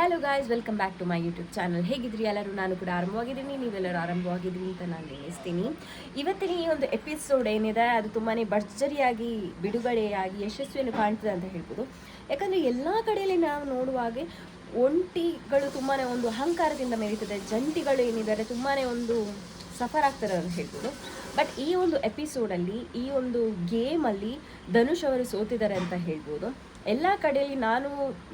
Hello guys welcome back to my YouTube channel ಹೇಗಿದ್ರಿ ಎಲ್ಲರೂ? ನಾನು ಕೂಡ ಆರಂಭವಾಗಿದ್ದೀನಿ ನೀವೆಲ್ಲರೂ ಆರಂಭವಾಗಿದ್ದೀನಿ ಅಂತ ನಾನು ನೆನೆಸ್ತೀನಿ ಇವತ್ತಿನ ಈ ಒಂದು ಎಪಿಸೋಡ್ ಏನಿದೆ, ಅದು ತುಂಬಾ ಭರ್ಜರಿಯಾಗಿ, ಬಿಡುಗಡೆಯಾಗಿ, ಯಶಸ್ವಿಯನ್ನು ಕಾಣ್ತದೆ ಅಂತ ಹೇಳ್ಬೋದು. ಯಾಕಂದರೆ ಎಲ್ಲ ಕಡೆಯಲ್ಲಿ ನಾವು ನೋಡುವಾಗೆ ಒಂಟಿಗಳು ತುಂಬಾ ಒಂದು ಅಹಂಕಾರದಿಂದ ಮೆರೀತದೆ, ಜಂಟಿಗಳು ಏನಿದ್ದಾರೆ ತುಂಬಾ ಒಂದು ಸಫರ್ ಆಗ್ತಾರೆ ಅಂತ ಹೇಳ್ಬೋದು. ಬಟ್ ಈ ಒಂದು ಎಪಿಸೋಡಲ್ಲಿ ಈ ಒಂದು ಗೇಮಲ್ಲಿ ಧನುಷ್ ಅವರು ಸೋತಿದ್ದಾರೆ ಅಂತ ಹೇಳ್ಬೋದು. ಎಲ್ಲ ಕಡೆಯಲ್ಲಿ ನಾನು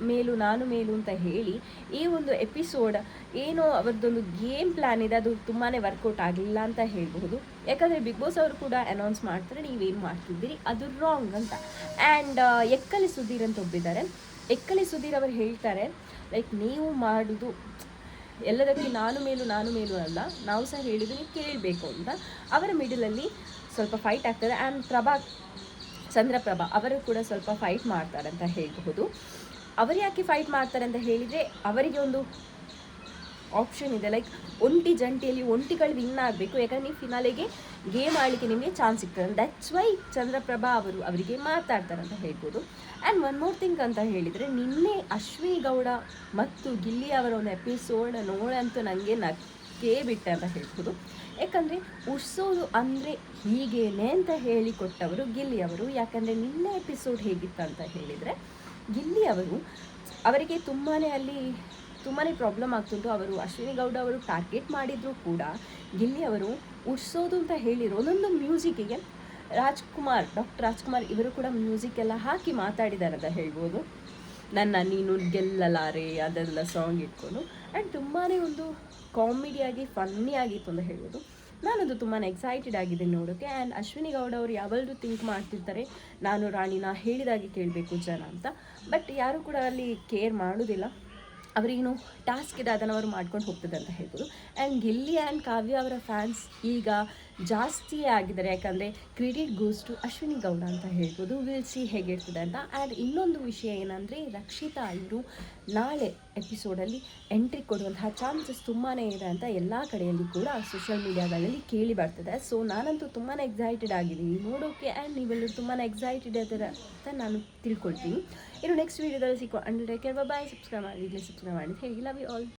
ಮೇಲು ನಾನು ಮೇಲು ಅಂತ ಹೇಳಿ ಈ ಒಂದು ಎಪಿಸೋಡ್ ಏನೋ ಅವರದ್ದೊಂದು ಗೇಮ್ ಪ್ಲ್ಯಾನ್ ಇದೆ, ಅದು ತುಂಬಾ ವರ್ಕೌಟ್ ಆಗಲಿಲ್ಲ ಅಂತ ಹೇಳ್ಬಹುದು. ಯಾಕಂದರೆ ಬಿಗ್ ಬಾಸ್ ಅವರು ಕೂಡ ಅನೌನ್ಸ್ ಮಾಡ್ತಾರೆ, ನೀವೇನು ಮಾಡ್ತಿದ್ದೀರಿ, ಅದು ರಾಂಗ್ ಅಂತ. ಆ್ಯಂಡ್ ಎಕ್ಕಲಿ ಸುಧೀರ್ ಅಂತ ಒಬ್ಬಿದ್ದಾರೆ ಎಕ್ಕಲಿ ಸುಧೀರ್ ಅವರು ಹೇಳ್ತಾರೆ ಲೈಕ್ ನೀವು ಮಾಡೋದು, ಎಲ್ಲದಕ್ಕೆ ನಾನು ಮೇಲು ನಾನು ಮೇಲು ಅಲ್ಲ, ನಾವು ಸಹ ಹೇಳಿದ್ದು ಕೇಳಬೇಕು ಅಂತ. ಅವರ ಮಿಡಲಲ್ಲಿ ಸ್ವಲ್ಪ ಫೈಟ್ ಆಗ್ತದೆ. ಆ್ಯಂಡ್ ಪ್ರಭಾ ಚಂದ್ರಪ್ರಭಾ ಅವರು ಕೂಡ ಸ್ವಲ್ಪ ಫೈಟ್ ಮಾಡ್ತಾರೆ ಅಂತ ಹೇಳಬಹುದು. ಅವರು ಯಾಕೆ ಫೈಟ್ ಮಾಡ್ತಾರೆ ಅಂತ ಹೇಳಿದರೆ ಅವರಿಗೆ ಒಂದು ಆಪ್ಷನ್ ಇದೆ. ಲೈಕ್ ಒಂಟಿ ಜಂಟಿಯಲ್ಲಿ ಒಂಟಿಗಳು ವಿನ್ ಆಗಬೇಕು. ಯಾಕಂದ್ರೆ ನೀವು ಫಿನಾಲೆಗೆ ಗೇಮ್ ಆಡಲಿಕ್ಕೆ ನಿಮಗೆ ಚಾನ್ಸ್ ಸಿಗ್ತದೆ. ದಟ್ಸ್ ವೈ ಚಂದ್ರಪ್ರಭಾ ಅವರು ಅವರಿಗೆ ಮಾತಾಡ್ತಾರೆ ಅಂತ ಹೇಳ್ಬೋದು ಆ್ಯಂಡ್ ಒನ್ ಮೋರ್ ಥಿಂಗ್ ಅಂತ ಹೇಳಿದರೆ, ನಿನ್ನೆ ಅಶ್ವಿನಿ ಗೌಡ ಮತ್ತು ಗಿಲ್ಲಿ ಅವರ ಒಂದು ಎಪಿಸೋಡ್ ನೋಡಂತೂ ನನಗೆ ನಕ್ಕೇ ಬಿಟ್ಟೆ ಅಂತ ಹೇಳ್ಬೋದು. ಯಾಕಂದರೆ ಉರ್ಸೋದು ಅಂದರೆ ಹೀಗೇನೆ ಅಂತ ಹೇಳಿಕೊಟ್ಟವರು ಗಿಲ್ಲಿ ಅವರು. ಯಾಕಂದರೆ ನಿನ್ನೆ ಎಪಿಸೋಡ್ ಹೇಗಿತ್ತು ಅಂತ ಹೇಳಿದರೆ, ಗಿಲ್ಲಿ ಅವರು ಅವರಿಗೆ ತುಂಬಾ ಅಲ್ಲಿ ತುಂಬಾ ಪ್ರಾಬ್ಲಮ್ ಆಗ್ತಿದ್ದು ಅವರು ಅಶ್ವಿನಿ ಗೌಡ ಅವರು ಟಾರ್ಗೆಟ್ ಮಾಡಿದ್ರು ಕೂಡ ಗಿಲ್ಲಿ ಅವರು ಉಡ್ಸೋದು ಅಂತ ಹೇಳಿರೋ ಒಂದೊಂದು ಮ್ಯೂಸಿಕ್ಕಿಗೆ ರಾಜ್ಕುಮಾರ್ ಡಾಕ್ಟರ್ ರಾಜ್ಕುಮಾರ್ ಇವರು ಕೂಡ ಮ್ಯೂಸಿಕ್ ಎಲ್ಲ ಹಾಕಿ ಮಾತಾಡಿದ್ದಾರೆ ಅಂತ ಹೇಳ್ಬೋದು. ನನ್ನ ನೀನು ಗೆಲ್ಲಲಾರೆ ಅದೆಲ್ಲ ಸಾಂಗ್ ಇಟ್ಕೊಂಡು. ಆ್ಯಂಡ್ ತುಂಬಾ ಒಂದು ಕಾಮಿಡಿಯಾಗಿ ಫನ್ನಿ ಆಗಿತ್ತು ಅಂತ ಹೇಳ್ಬೋದು. ನಾನದು ತುಂಬಾ ಎಕ್ಸೈಟೆಡ್ ಆಗಿದ್ದೀನಿ ನೋಡೋಕ್ಕೆ ಆ್ಯಂಡ್ ಅಶ್ವಿನಿ ಗೌಡ ಅವರು ಯಾವಾಗಲೂ ಥಿಂಕ್ ಮಾಡ್ತಿರ್ತಾರೆ. ನಾನು ರಾಣಿನ ಹೇಳಿದಾಗೆ ಕೇಳಬೇಕು ಜನ ಅಂತ. ಬಟ್ ಯಾರೂ ಕೂಡ ಅಲ್ಲಿ ಕೇರ್ ಮಾಡೋದಿಲ್ಲ. ಅವರಿಗೇನು ಟಾಸ್ಕ್ ಇದೆ ಅದನ್ನು ಅವರು ಮಾಡ್ಕೊಂಡು ಹೋಗ್ತದೆ ಅಂತ ಹೇಳ್ಬೋದು. ಆ್ಯಂಡ್ ಗಿಲ್ಲಿ ಆ್ಯಂಡ್ ಕಾವ್ಯ ಅವರ ಫ್ಯಾನ್ಸ್ ಈಗ ಜಾಸ್ತಿಯೇ ಆಗಿದ್ದಾರೆ. ಯಾಕಂದರೆ credit goes to Ashwini Gowda ಅಂತ ಹೇಳ್ಬೋದು. ವಿಲ್ ಸಿ ಹೇಗಿರ್ತದೆ ಅಂತ. ಆ್ಯಂಡ್ ಇನ್ನೊಂದು ವಿಷಯ ಏನಂದರೆ ರಕ್ಷಿತಾ ಇವರು ನಾಳೆ ಎಪಿಸೋಡಲ್ಲಿ ಎಂಟ್ರಿ ಕೊಡುವಂತಹ ಚಾನ್ಸಸ್ ತುಂಬಾ ಇದೆ ಅಂತ ಎಲ್ಲ ಕಡೆಯಲ್ಲಿ ಕೂಡ ಸೋಷಿಯಲ್ ಮೀಡಿಯಾಗಳಲ್ಲಿ ಕೇಳಿ ಬರ್ತದೆ. ಸೊ ನಾನಂತೂ ತುಂಬಾ ಎಕ್ಸೈಟೆಡ್ ಆಗಿದ್ದೀನಿ. ನೋಡೋಕೆ ಆ್ಯಂಡ್ ನೀವೆಲ್ಲರೂ ತುಂಬಾ ಎಕ್ಸೈಟೆಡ್ ಇದ್ದಾರೆ ಅಂತ ನಾನು ತಿಳ್ಕೊಳ್ತೀನಿ. ಇನ್ನು ನೆಕ್ಸ್ಟ್ ವೀಡಿಯೋದಲ್ಲಿ ಸಿಕ್ಕೋ ಅಂಡ್ ಕೇರ್ ಬಾಯ್ ಸಬ್ಸ್ಕ್ರೈಬ್ ಮಾಡಿ ಸಬ್ಸ್ಕ್ರೈಬ್ ಮಾಡಿ ಹೇಗೆ ಲವ್ ಯು ಆಲ್